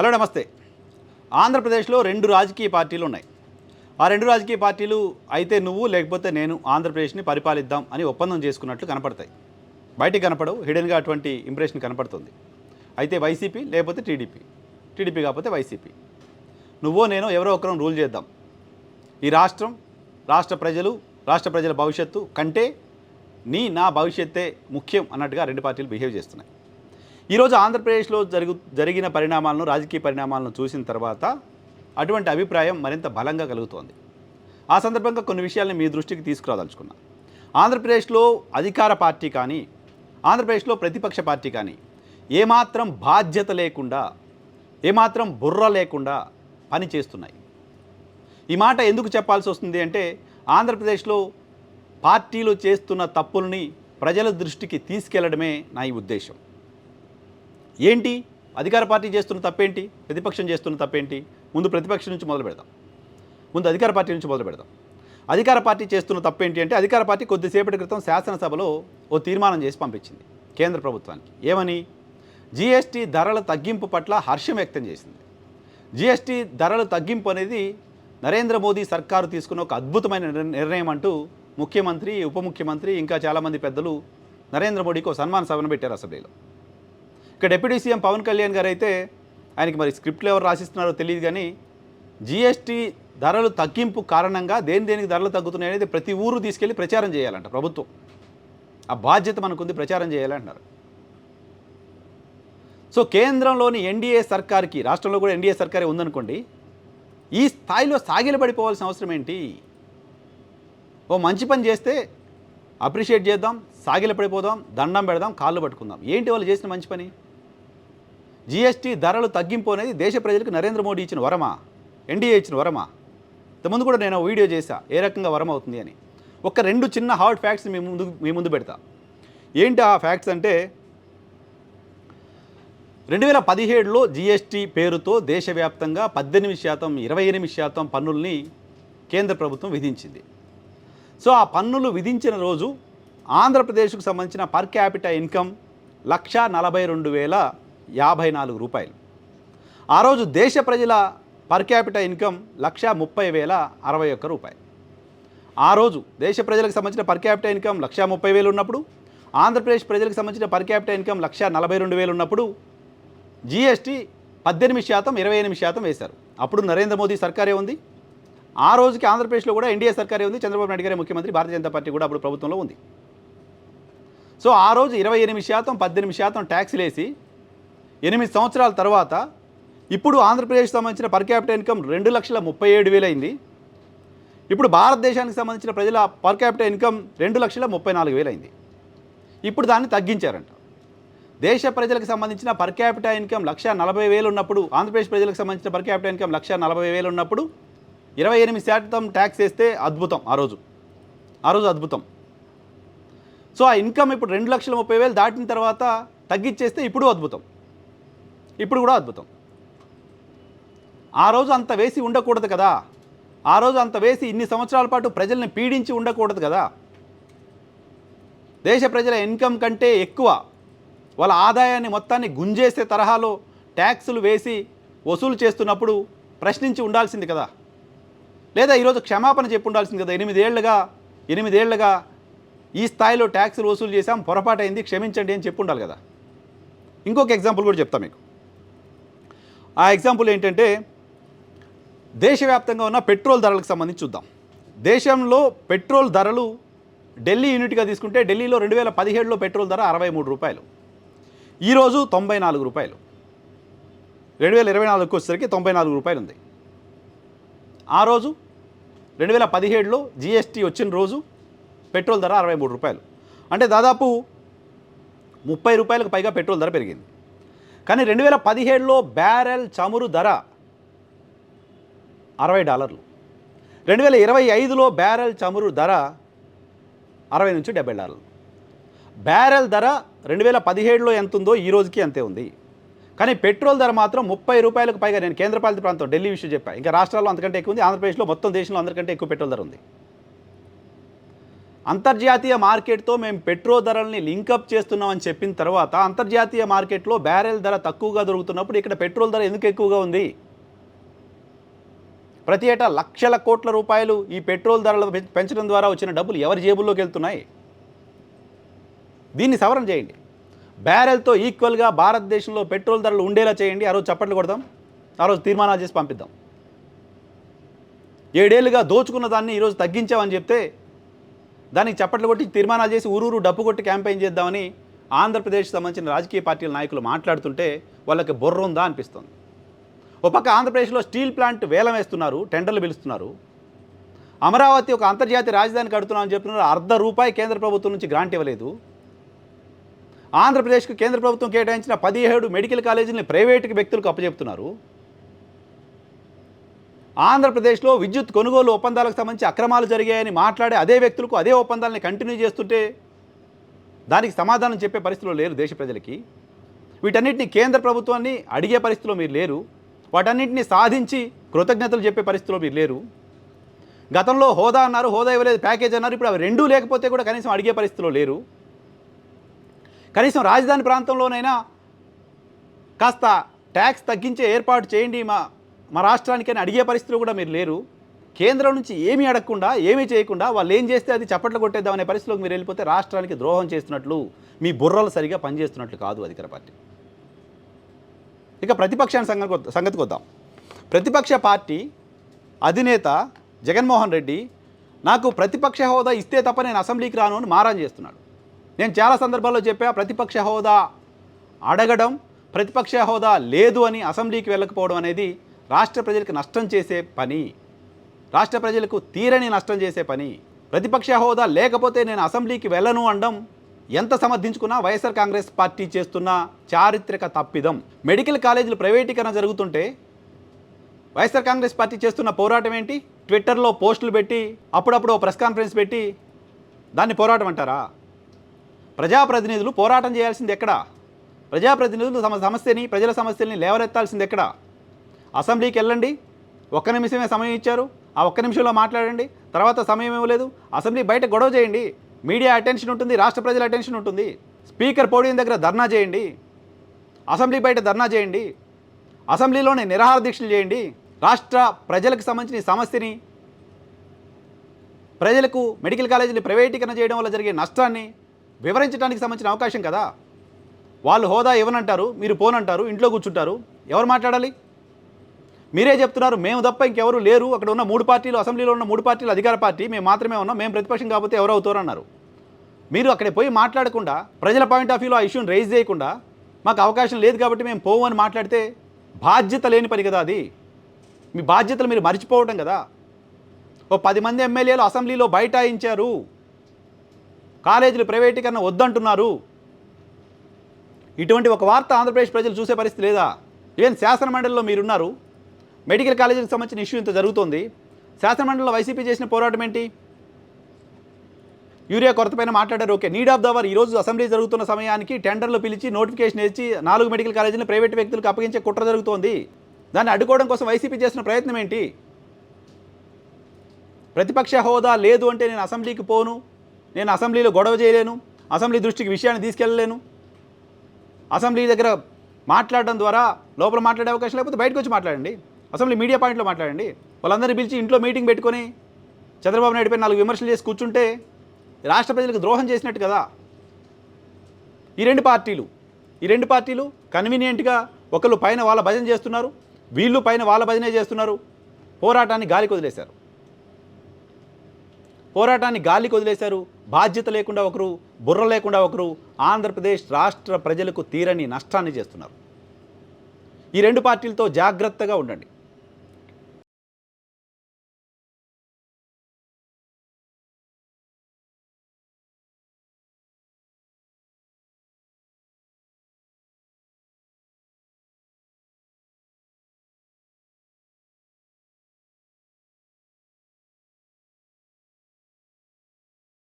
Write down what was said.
Hello నమస్తే. ఆంధ్రప్రదేశ్లో రెండు రాజకీయ పార్టీలు ఉన్నాయి. ఆ రెండు రాజకీయ పార్టీలు అయితే నువ్వు లేకపోతే నేను ఆంధ్రప్రదేశ్ని పరిపాలిద్దాం అని ఒప్పందం చేసుకున్నట్లు కనపడతాయి. బయటికి కనపడవు హిడెన్గా అటువంటి ఇంప్రెషన్ కనపడుతుంది. అయితే వైసీపీ లేకపోతే టీడీపీ. టీడీపీ కాకపోతే వైసీపీ. నువ్వో నేను ఎవరో ఒకరం రూల్ చేద్దాం. ఈ రాష్ట్రం రాష్ట్ర ప్రజలు రాష్ట్ర ప్రజల భవిష్యత్తు కంటే నీ నా భవిష్యత్తే ముఖ్యం అన్నట్టుగా రెండు పార్టీలు బిహేవ్ చేస్తున్నాయి. ఈరోజు ఆంధ్రప్రదేశ్లో జరుగు జరిగిన పరిణామాలను రాజకీయ పరిణామాలను చూసిన తర్వాత అటువంటి అభిప్రాయం మరింత బలంగా కలుగుతోంది. ఆ సందర్భంగా కొన్ని విషయాలను మీ దృష్టికి తీసుకురాదలుచుకున్నా. ఆంధ్రప్రదేశ్లో అధికార పార్టీ కానీ ఆంధ్రప్రదేశ్లో ప్రతిపక్ష పార్టీ కానీ ఏమాత్రం బాధ్యత లేకుండా ఏమాత్రం బుర్ర లేకుండా పని చేస్తున్నాయి. ఈ మాట ఎందుకు చెప్పాల్సి వస్తుంది అంటే ఆంధ్రప్రదేశ్లో పార్టీలు చేస్తున్న తప్పుల్ని ప్రజల దృష్టికి తీసుకెళ్ళడమే నా ఈ ఉద్దేశం. ఏంటి? అధికార పార్టీ చేస్తున్న తప్పేంటి? ప్రతిపక్షం చేస్తున్న తప్పేంటి? ముందు ప్రతిపక్షం నుంచి మొదలు పెడదాం. ముందు అధికార పార్టీ నుంచి మొదలు పెడదాం. అధికార పార్టీ చేస్తున్న తప్పేంటి అంటే అధికార పార్టీ కొద్దిసేపటి క్రితం శాసనసభలో ఓ తీర్మానం చేసి పంపించింది కేంద్ర ప్రభుత్వానికి. ఏమని? జీఎస్టీ ధరల తగ్గింపు పట్ల హర్షం వ్యక్తం చేసింది. జీఎస్టీ ధరల తగ్గింపు అనేది నరేంద్ర మోదీ సర్కారు తీసుకున్న ఒక అద్భుతమైన నిర్ణయం అంటూ ముఖ్యమంత్రి ఉప ముఖ్యమంత్రి ఇంకా చాలామంది పెద్దలు నరేంద్ర మోడీకి ఒక సన్మాన సభను పెట్టారు అసెంబ్లీలో. ఇక డిప్యూటీ సీఎం పవన్ కళ్యాణ్ గారు అయితే ఆయనకి మరి స్క్రిప్ట్లు ఎవరు రాసిస్తున్నారో తెలియదు కానీ జీఎస్టీ ధరలు తగ్గింపు కారణంగా దేని దేనికి ధరలు తగ్గుతున్నాయి అనేది ప్రతి ఊరు తీసుకెళ్ళి ప్రచారం చేయాలంట ప్రభుత్వం. ఆ బాధ్యత మనకుంది ప్రచారం చేయాలంటున్నారు సో కేంద్రంలోని ఎన్డీఏ సర్కార్కి రాష్ట్రంలో కూడా ఎన్డీఏ సర్కారే ఉందనుకోండి ఈ స్థాయిలో సాగిలపడిపోవాల్సిన అవసరం ఏంటి? ఓ మంచి పని చేస్తే అప్రిషియేట్ చేద్దాం సాగిలపడిపోదాం దండం పెడదాం కాళ్ళు పట్టుకుందాం. ఏంటి వాళ్ళు చేసిన మంచి పని? జీఎస్టీ ధరలు తగ్గింపు అనేది దేశ ప్రజలకు నరేంద్ర మోడీ ఇచ్చిన వరమా? ఎన్డీఏ ఇచ్చిన వరమా? ఇంతకుముందు కూడా నేను వీడియో చేశా ఏ రకంగా వరం అవుతుంది అని. ఒక రెండు చిన్న హార్డ్ ఫ్యాక్ట్స్ మీ ముందు మీ ముందు పెడతా. ఏంటి ఆ ఫ్యాక్ట్స్ అంటే రెండు వేల పదిహేడులో జీఎస్టీ పేరుతో దేశవ్యాప్తంగా పద్దెనిమిది శాతం ఇరవై ఎనిమిది శాతం పన్నుల్ని కేంద్ర ప్రభుత్వం విధించింది. సో ఆ పన్నులు విధించిన రోజు ఆంధ్రప్రదేశ్కు సంబంధించిన పర్ క్యాపిటల్ ఇన్కమ్ లక్ష నలభై రెండు వేల యాభై నాలుగు రూపాయలు. ఆ రోజు దేశ ప్రజల పర్ క్యాపిటల్ ఇన్కమ్ లక్ష ముప్పై వేల అరవై ఒక్క రూపాయలు. ఆ రోజు దేశ ప్రజలకు సంబంధించిన పర్ క్యాపిటల్ ఇన్కమ్ లక్ష ముప్పై వేలు ఉన్నప్పుడు ఆంధ్రప్రదేశ్ ప్రజలకు సంబంధించిన పర్ క్యాపిటల్ ఇన్కమ్ లక్ష నలభై రెండు వేలు ఉన్నప్పుడు జీఎస్టీ పద్దెనిమిది శాతం ఇరవై ఎనిమిది శాతం వేశారు. అప్పుడు నరేంద్ర మోదీ సర్కారే ఉంది. ఆ రోజుకి ఆంధ్రప్రదేశ్లో కూడా ఎన్డీఏ సర్కారే ఉంది. చంద్రబాబు నాయుడు గారే ముఖ్యమంత్రి భారతీయ జనతా పార్టీ కూడా అప్పుడు ప్రభుత్వంలో ఉంది. సో ఆ రోజు ఇరవై ఎనిమిది శాతం పద్దెనిమిది శాతం ట్యాక్స్లు వేసి ఎనిమిది సంవత్సరాల తర్వాత ఇప్పుడు ఆంధ్రప్రదేశ్ సంబంధించిన పర్ క్యాపిటల్ ఇన్కమ్ రెండు లక్షల ముప్పై ఏడు వేలైంది. ఇప్పుడు భారతదేశానికి సంబంధించిన ప్రజల పర్ క్యాపిటల్ ఇన్కమ్ రెండు లక్షల ముప్పై నాలుగు వేలైంది. ఇప్పుడు దాన్ని తగ్గించారంట. దేశ ప్రజలకు సంబంధించిన పర్ క్యాపిటల్ ఇన్కమ్ లక్ష నలభై వేలు ఉన్నప్పుడు ఆంధ్రప్రదేశ్ ప్రజలకు సంబంధించిన పర్ క్యాపిటల్ ఇన్కమ్ లక్ష నలభై వేలు ఉన్నప్పుడు ఇరవై ఎనిమిది శాతం ట్యాక్స్ వేస్తే అద్భుతం ఆ రోజు. ఆ రోజు అద్భుతం. సో ఆ ఇన్కమ్ ఇప్పుడు రెండు లక్షల ముప్పై వేలు దాటిన తర్వాత తగ్గించేస్తే ఇప్పుడు అద్భుతం. ఇప్పుడు కూడా అద్భుతం. ఆ రోజు అంత వేసి ఉండకూడదు కదా. ఆ రోజు అంత వేసి ఇన్ని సంవత్సరాల పాటు ప్రజల్ని పీడించి ఉండకూడదు కదా. దేశ ప్రజల ఇన్కమ్ కంటే ఎక్కువ వాళ్ళ ఆదాయాన్ని మొత్తాన్ని గుంజేసే తరహాలో ట్యాక్సులు వేసి వసూలు చేస్తున్నప్పుడు ప్రశ్నించి ఉండాల్సింది కదా. లేదా ఈరోజు క్షమాపణ చెప్పు ఉండాల్సింది కదా. ఎనిమిదేళ్ళుగా ఎనిమిదేళ్ళుగా ఈ స్థాయిలో ట్యాక్సులు వసూలు చేశాం పొరపాటు అయింది క్షమించండి అని చెప్పు ఉండాలి కదా. ఇంకొక ఎగ్జాంపుల్ కూడా చెప్తా మీకు. ఆ ఎగ్జాంపుల్ ఏంటంటే దేశవ్యాప్తంగా ఉన్న పెట్రోల్ ధరలకు సంబంధించి చూద్దాం. దేశంలో పెట్రోల్ ధరలు ఢిల్లీ యూనిట్గా తీసుకుంటే ఢిల్లీలో రెండు వేల పదిహేడులో పెట్రోల్ ధర అరవై మూడు రూపాయలు. ఈరోజు తొంభై నాలుగు రూపాయలు. రెండు వేల ఇరవై నాలుగుకి వచ్చేసరికి తొంభై నాలుగు రూపాయలు ఉంది. ఆ రోజు రెండు వేల పదిహేడులో జీఎస్టీ వచ్చిన రోజు పెట్రోల్ ధర అరవై మూడు రూపాయలు. అంటే దాదాపు ముప్పై రూపాయలకు పైగా పెట్రోల్ ధర పెరిగింది. కానీ రెండు వేల పదిహేడులో బ్యారెల్ చమురు ధర అరవై డాలర్లు. రెండు వేల ఇరవై ఐదులో బ్యారెల్ చమురు ధర అరవై నుంచి డెబ్బై డాలర్లు. బ్యారెల్ ధర రెండు వేల పదిహేడులో ఎంత ఉందో ఈ రోజుకి అంతే ఉంది. కానీ పెట్రోల్ ధర మాత్రం ముప్పై రూపాయలకు పైగా నేను కేంద్రపాలిత ప్రాంతం ఢిల్లీ విషయం చెప్పా. ఇంకా రాష్ట్రాల్లో అంతకంటే ఎక్కువ ఉంది. ఆంధ్రప్రదేశ్లో మొత్తం దేశంలో అందరికంటే ఎక్కువ పెట్రోల్ ధర ఉంది. అంతర్జాతీయ మార్కెట్తో మేము పెట్రోల్ ధరల్ని లింకప్ చేస్తున్నామని చెప్పిన తర్వాత అంతర్జాతీయ మార్కెట్లో బ్యారెల్ ధర తక్కువగా దొరుకుతున్నప్పుడు ఇక్కడ పెట్రోల్ ధర ఎందుకు ఎక్కువగా ఉంది? ప్రతి ఏటా లక్షల కోట్ల రూపాయలు ఈ పెట్రోల్ ధరలు పెంచడం ద్వారా వచ్చిన డబ్బులు ఎవరి జేబుల్లోకి వెళ్తున్నాయి? దీన్ని సవరణ చేయండి. బ్యారెల్తో ఈక్వల్గా భారతదేశంలో పెట్రోల్ ధరలు ఉండేలా చేయండి. ఆ రోజు చప్పట్లు కొడదాం. ఆ రోజు తీర్మానాలు చేసి పంపిద్దాం. ఏడేళ్ళుగా దోచుకున్న దాన్ని ఈరోజు తగ్గించామని చెప్తే దానికి చప్పట్లు కొట్టి తీర్మానాలు చేసి ఊరూరు డప్పు కొట్టి క్యాంపెయిన్ చేద్దామని ఆంధ్రప్రదేశ్ సంబంధించిన రాజకీయ పార్టీల నాయకులు మాట్లాడుతుంటే వాళ్ళకి బుర్ర ఉందా అనిపిస్తుంది. ఒక పక్క ఆంధ్రప్రదేశ్లో స్టీల్ ప్లాంట్ వేలం వేస్తున్నారు టెండర్లు పిలుస్తున్నారు. అమరావతి ఒక అంతర్జాతీయ రాజధాని కడుతున్నామని చెప్తున్నారు అర్ధ రూపాయి కేంద్ర ప్రభుత్వం నుంచి గ్రాంట్ ఇవ్వలేదు. ఆంధ్రప్రదేశ్కు కేంద్ర ప్రభుత్వం కేటాయించిన పదిహేడు మెడికల్ కాలేజీలని ప్రైవేటు వ్యక్తులకు అప్పచెప్తున్నారు. ఆంధ్రప్రదేశ్లో విద్యుత్ కొనుగోలు ఒప్పందాలకు సంబంధించి అక్రమాలు జరిగాయని మాట్లాడే అదే వ్యక్తులకు అదే ఒప్పందాలని కంటిన్యూ చేస్తుంటే దానికి సమాధానం చెప్పే పరిస్థితిలో లేరు దేశ ప్రజలకి. వీటన్నిటిని కేంద్ర ప్రభుత్వాన్ని అడిగే పరిస్థితిలో మీరు లేరు. వాటన్నిటిని సాధించి కృతజ్ఞతలు చెప్పే పరిస్థితిలో మీరు లేరు. గతంలో హోదా అన్నారు హోదా ఇవ్వలేదు ప్యాకేజ్ అన్నారు ఇప్పుడు అవి రెండూ లేకపోతే కూడా కనీసం అడిగే పరిస్థితిలో లేరు. కనీసం రాజధాని ప్రాంతంలోనైనా కాస్త ట్యాక్స్ తగ్గించే ఏర్పాటు చేయండి మా మా రాష్ట్రానికి అని అడిగే పరిస్థితులు కూడా మీరు లేరు. కేంద్రం నుంచి ఏమీ అడగకుండా ఏమీ చేయకుండా వాళ్ళు ఏం చేస్తే అది చప్పట్లు కొట్టేద్దాం అనే పరిస్థితిలోకి మీరు వెళ్ళిపోతే రాష్ట్రానికి ద్రోహం చేస్తున్నట్లు మీ బుర్రలు సరిగా పనిచేస్తున్నట్లు కాదు అధికార పార్టీ. ఇక ప్రతిపక్షాన్ని సంగతి సంగతికి వద్దాం ప్రతిపక్ష పార్టీ అధినేత జగన్మోహన్ రెడ్డి నాకు ప్రతిపక్ష హోదా ఇస్తే తప్ప నేను అసెంబ్లీకి రాను అని మారాన్ చేస్తున్నాడు. నేను చాలా సందర్భాల్లో చెప్పా ప్రతిపక్ష హోదా అడగడం ప్రతిపక్ష హోదా లేదు అని అసెంబ్లీకి వెళ్ళకపోవడం అనేది రాష్ట్ర ప్రజలకు నష్టం చేసే పని రాష్ట్ర ప్రజలకు తీరని నష్టం చేసే పని ప్రతిపక్ష హోదా లేకపోతే నేను అసెంబ్లీకి వెళ్ళను అనడం ఎంత సమర్థించుకున్నా వైఎస్ఆర్ కాంగ్రెస్ పార్టీ చేస్తున్న చారిత్రక తప్పిదం. మెడికల్ కాలేజీలు ప్రైవేటీకరణ జరుగుతుంటే వైఎస్ఆర్ కాంగ్రెస్ పార్టీ చేస్తున్న పోరాటం ఏంటి? ట్విట్టర్లో పోస్టులు పెట్టి అప్పుడప్పుడు ప్రెస్ కాన్ఫరెన్స్ పెట్టి దాన్ని పోరాటం అంటారా? ప్రజాప్రతినిధులు పోరాటం చేయాల్సింది ఎక్కడ? ప్రజాప్రతినిధులు తమ సమస్యని ప్రజల సమస్యల్ని లేవనెత్తాల్సింది ఎక్కడ? అసెంబ్లీకి వెళ్ళండి. ఒక్క నిమిషమే సమయం ఇచ్చారు. ఆ ఒక్క నిమిషంలో మాట్లాడండి. తర్వాత సమయం ఇవ్వలేదు. అసెంబ్లీ బయట గొడవ చేయండి. మీడియా అటెన్షన్ ఉంటుంది రాష్ట్ర ప్రజల అటెన్షన్ ఉంటుంది. స్పీకర్ పోడియం దగ్గర ధర్నా చేయండి. అసెంబ్లీ బయట ధర్నా చేయండి. అసెంబ్లీలోనే నిరాహార దీక్షలు చేయండి. రాష్ట్ర ప్రజలకు సంబంధించిన సమస్యని ప్రజలకు మెడికల్ కాలేజీని ప్రైవేటీకరణ చేయడం వల్ల జరిగే నష్టాన్ని వివరించడానికి సంబంధించిన అవకాశం కదా. వాళ్ళు హోదా ఇవ్వనంటారు మీరు పోనంటారు ఇంట్లో కూర్చుంటారు. ఎవరు మాట్లాడాలి? మీరే చెప్తున్నారు మేము తప్ప ఇంకెవరు లేరు. అక్కడ ఉన్న మూడు పార్టీలు అసెంబ్లీలో ఉన్న మూడు పార్టీలు అధికార పార్టీ మేము మాత్రమే ఉన్నాం మేము ప్రతిపక్షం కాకపోతే ఎవరు అవుతారు అన్నారు మీరు అక్కడ పోయి మాట్లాడకుండా ప్రజల పాయింట్ ఆఫ్ వ్యూలో ఆ ఇష్యూని రైజ్ చేయకుండా మాకు అవకాశం లేదు కాబట్టి మేము పోవు అని మాట్లాడితే బాధ్యత లేని పని కదా అది. మీ బాధ్యతలు మీరు మర్చిపోవటం కదా. ఓ పది మంది ఎమ్మెల్యేలు అసెంబ్లీలో బైఠాయించారు. కాలేజీలు ప్రైవేటీకరణ వద్దంటున్నారు. ఇటువంటి ఒక వార్త ఆంధ్రప్రదేశ్ ప్రజలు చూసే పరిస్థితి లేదా? ఈవెన్ శాసనమండలిలో మీరున్నారు. మెడికల్ కాలేజీకి సంబంధించిన ఇష్యూ ఇంత జరుగుతోంది. శాసనమండలిలో వైసీపీ చేసిన పోరాటం ఏంటి? యూరియా కొరతపైన మాట్లాడారు. Okay. Need of the hour ఈరోజు అసెంబ్లీ జరుగుతున్న సమయానికి టెండర్లు పిలిచి నోటిఫికేషన్ ఇచ్చి నాలుగు మెడికల్ కాలేజీలను ప్రైవేట్ వ్యక్తులకు అప్పగించే కుట్ర జరుగుతోంది. దాన్ని అడ్డుకోవడం కోసం వైసీపీ చేసిన ప్రయత్నం ఏంటి? ప్రతిపక్ష హోదా లేదు అంటే నేను అసెంబ్లీకి పోను. నేను అసెంబ్లీలో గొడవ చేయలేను. అసెంబ్లీ దృష్టికి విషయాన్ని తీసుకెళ్ళలేను. అసెంబ్లీ దగ్గర మాట్లాడడం ద్వారా లోపల మాట్లాడే అవకాశం లేకపోతే బయటకు వచ్చి మాట్లాడండి. అసెంబ్లీ మీడియా పాయింట్లో మాట్లాడండి. వాళ్ళందరినీ పిలిచి ఇంట్లో మీటింగ్ పెట్టుకొని చంద్రబాబు నాయుడుపై నాలుగు విమర్శలు చేసి కూర్చుంటే రాష్ట్ర ప్రజలకు ద్రోహం చేసినట్టు కదా. ఈ రెండు పార్టీలు ఈ రెండు పార్టీలు కన్వీనియంట్గా ఒకళ్ళు పైన వాళ్ళ భజన చేస్తున్నారు వీళ్ళు పైన వాళ్ళ భజనే చేస్తున్నారు. పోరాటాన్ని గాలికి వదిలేశారు. పోరాటాన్ని గాలికి వదిలేశారు. బాధ్యత లేకుండా ఒకరు బుర్ర లేకుండా ఒకరు ఆంధ్రప్రదేశ్ రాష్ట్ర ప్రజలకు తీరని నష్టాన్ని చేస్తున్నారు. ఈ రెండు పార్టీలతో జాగ్రత్తగా ఉండండి.